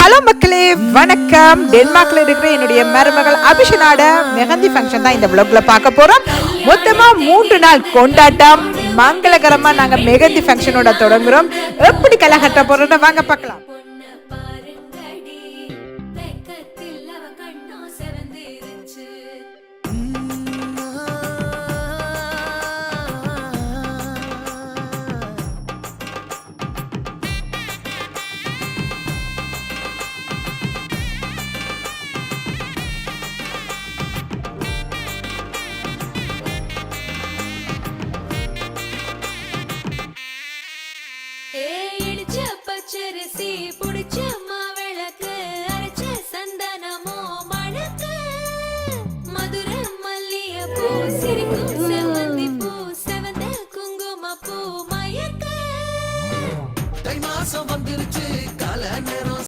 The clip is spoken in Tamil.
ஹலோ மக்களே வணக்கம். டென்மார்க்ல இருக்கிற என்னுடைய மருமகள் அபிஷனாட மெஹந்தி ஃபங்க்ஷன் தான் இந்த பிளாக்ல பார்க்க போறோம். மொத்தமா மூன்று நாள் கொண்டாட்டம். மங்களகரமா நாங்க மெஹந்தி ஃபங்க்ஷனோட தொடங்குறோம். எப்படி கலை கட்ட போறோம்னு வாங்க பார்க்கலாம். மாசம் வந்துருச்சு. கலை நிறம்